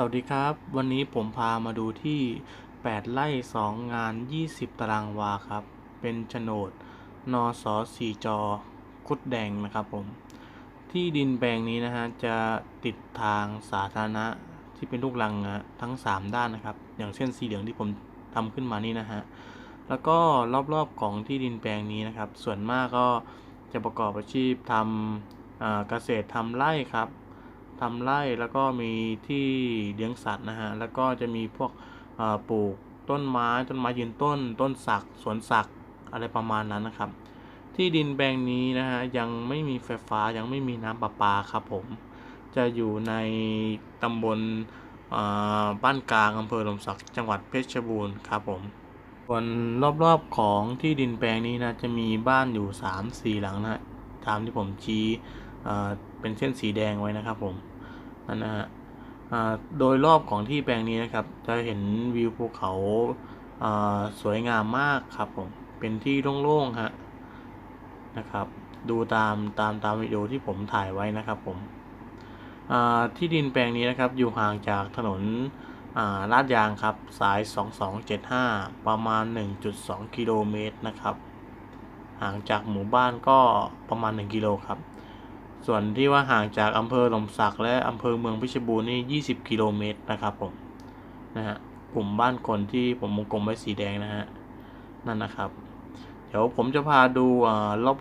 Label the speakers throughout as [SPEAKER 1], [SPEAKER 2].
[SPEAKER 1] สวัสดีครับ วันนี้ผมพามาดูที่ 8 ไร่ 2 งาน 20 ตารางวาครับ เป็นโฉนดนอสอสีจอคุดแดงนะครับผม ที่ดินแปลงนี้นะฮะ จะติดทางสาธารณะที่เป็นลูกรังนะทั้ง 3 ด้านนะครับ อย่างเช่นสีเหลืองที่ผมทำขึ้นมานี่นะฮะ แล้วก็รอบๆของที่ดินแปลงนี้นะครับ ส่วนมากก็จะประกอบอาชีพทำเกษตรทำไร่ครับ ทำไร่แล้วก็มีที่เลี้ยงสัตว์นะฮะแล้วก็จะมีพวกปลูกต้นไม้ต้นไม้ยืนต้น ต้นสักสวนสักอะไรประมาณนั้นนะครับ ที่ดินแปลงนี้นะฮะยังไม่มีไฟฟ้ายังไม่มีน้ำประปาครับผมจะอยู่ในตำบลบ้านกลางอำเภอหลมสักจังหวัดเพชรบูรณ์ครับผมส่วนรอบๆของที่ดินแปลงนี้นะจะมีบ้านอยู่3 4หลังนะตามที่ผมชี้เป็นเส้นสีแดงไว้นะครับผม นั่นะฮะอ่าโดยรอบของที่แปลงนี้นะครับ จะเห็นวิวภูเขาอ่าสวยงามมากครับผม เป็นที่โล่งๆฮะนะครับ ดูตามตามตามวิดีโอที่ผมถ่ายไว้นะครับผมอ่าที่ดินแปลงนี้นะครับอยู่ห่างจากถนนอ่าลาดยางครับสาย 2275 ประมาณ 1.2 กิโลเมตรนะครับ ห่างจากหมู่บ้านก็ประมาณ 1 กิโลครับ ส่วนที่ว่าห่างจากอำเภอหลมสักและอำเภอเมืองเพชรบูรณ์นี่20 กิโลเมตรนะครับผมนะฮะกลุ่มบ้านคนที่ผมวงกลมไว้สีแดงนะฮะนั่นนะครับ เดี๋ยวผมจะพาดู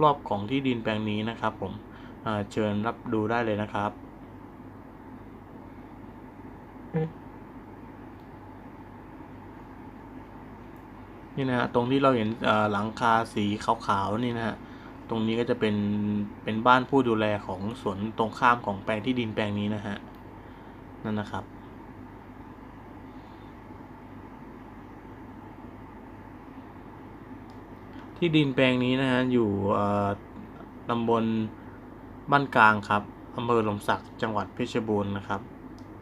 [SPEAKER 1] รอบๆของที่ดินแปลงนี้นะครับ ผมเชิญรับดูได้เลยนะครับนี่นะฮะตรงที่เราเห็นหลังคาสีขาวๆนี่นะฮะ ตรงนี้ก็จะเป็นเป็นบ้านผู้ดูแลของสวนตรงข้ามของแปลงที่ดินแปลงนี้นะฮะนั่นนะครับ ที่ดินแปลงนี้นะฮะอยู่อ่อตำบลบ้านกลางครับอำเภอหลมสักจังหวัดเพชรบูรณ์นะครับ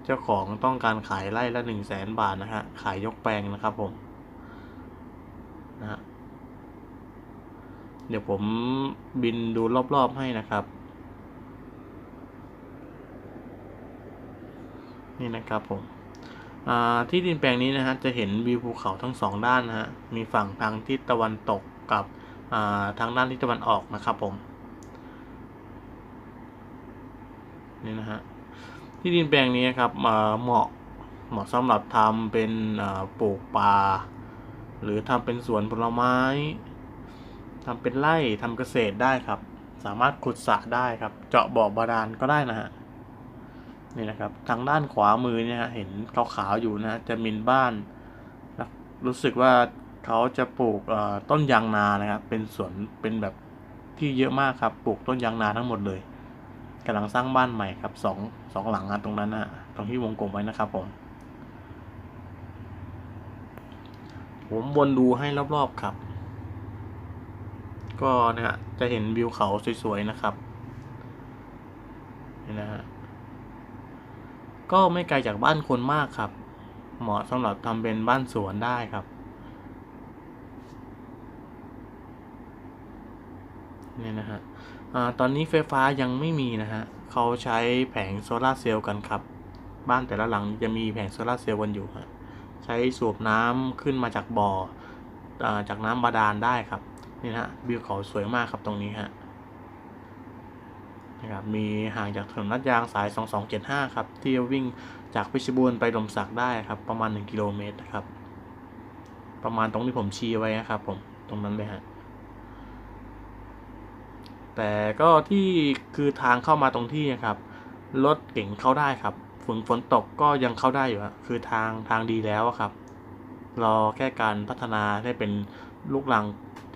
[SPEAKER 1] เจ้าของต้องการขายไร่ละหนึ่งแสนบาทนะฮะขายยกแปลงนะครับผมนะฮะ เดี๋ยวผมบินดูรอบๆให้นะครับ นี่นะครับผมที่ดินแปลงนี้นะฮะจะเห็นวิวภูเขาทั้งสองด้านนะฮะมีฝั่งทางทิศตะวันตกกับาทางด้านทิศตะวันออกนะครับผมนี่นะฮะที่ดินแปลงนี้ครับเหมาะเหมาะสำหรับทำเป็นปลูกป่าหรือทำเป็นสวนผลไม้ ทำเป็นไร่ทำเกษตรได้ครับ สามารถขุดสระได้ครับ เจาะบ่อบาดาลก็ได้นะฮะนี่นะครับ ทางด้านขวามือเนี่ยฮะเห็นขาวๆอยู่นะจะมีบ้าน รู้สึกว่าเขาจะปลูกต้นยางนานะครับ เป็นสวนเป็นแบบที่เยอะมากครับ ปลูกต้นยางนาทั้งหมดเลยกำลังสร้างบ้านใหม่ครับสองสองหลังอะตรงนั้นนะตรงที่วงกลมไว้นะครับผม ผมวนดูให้รอบๆครับ ก็นะฮะจะเห็นวิวเขาสวยๆนะครับนี่นะฮะก็ไม่ไกลจากบ้านคนมากครับ เหมาะสำหรับทำเป็นบ้านสวนได้ครับนี่นะฮะอ่าตอนนี้ไฟฟ้ายังไม่มีนะฮะเขาใช้แผงโซลาเซลล์กันครับ บ้านแต่ละหลังจะมีแผงโซลาเซลล์กันอยู่ฮะใช้สูบน้ำขึ้นมาจากบ่ออาจากน้ำบาดาลได้ครับ นี่นะฮะวิวเขาสวยมากครับตรงนี้ฮะนะครับมีห่างจากถนนลาดยางสาย 2275 ครับที่วิ่งจากเพชบูรณ์ไปลมสักได้ครับ ประมาณ 1 กิโลเมตรนะครับ ประมาณตรงที่ผมชี้ไว้นะครับผมตรงนั้นเลยฮะแต่ก็ที่คือทางเข้ามาตรงที่นะครับรถเก่งเข้าได้ครับฝนฝนตกก็ยังเข้าได้อยู่คือทางทางดีแล้วครับ รอแค่การพัฒนาให้เป็นลูกรัง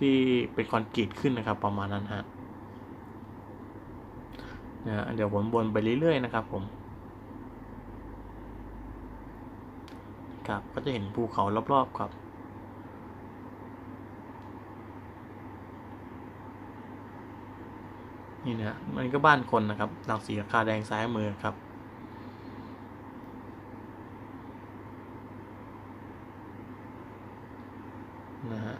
[SPEAKER 1] ที่เป็นคอนกรีตขึ้นนะครับ ประมาณนั้นฮะนะเดี๋ยวผมวนไปเรื่อยๆนะครับผมครับก็จะเห็นภูเขารอบๆครับนี่นะฮะมันก็บ้านคนนะครับหลังสีราคาแดงซ้ายมือครับ นะฮะ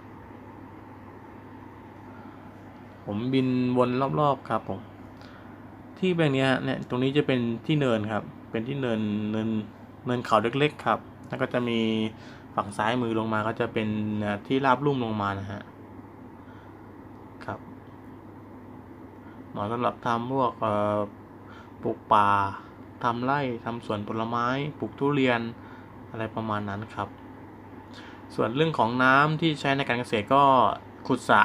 [SPEAKER 1] ผมบินวนรอบๆครับผม ที่แบงนี้ฮะเนี่ยตรงนี้จะเป็นที่เนินครับ เป็นที่เนินเนินเนินเขาเล็กๆครับ แล้วก็จะมีฝั่งซ้ายมือลงมาก็จะเป็นที่ราบลุ่มลงมานะฮะครับเหมาะสำหรับทำพวกปลูกป่าทำไร่ทำสวนผลไม้ปลูกทุเรียนอะไรประมาณนั้นครับ ส่วนเรื่องของน้ำที่ใช้ในการเกษตรก็ขุดสระ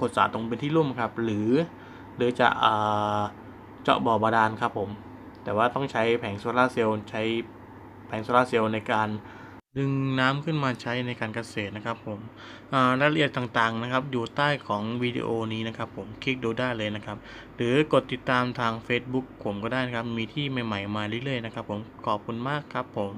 [SPEAKER 1] ขุดสรตรงเป็นที่ลุ่มครับ หรือ หรือจะเอ่อเจาะบ่อบาดาลครับผม แต่ว่าต้องใช้แผงโซลาเซลล์ใช้แผงโซลาเซลล์ในการดึงน้ำขึ้นมาใช้ในการเกษตรนะครับผมรายละเอียดต่างๆนะครับ อยู่ใต้ของวิดีโอนี้นะครับผมคลิกดูได้เลยนะครับ หรือกดติดตามทาง Facebook ผมก็ได้นะครับ มีที่ใหม่ๆมาเรื่อยๆนะครับผมขอบคุณมากครับผม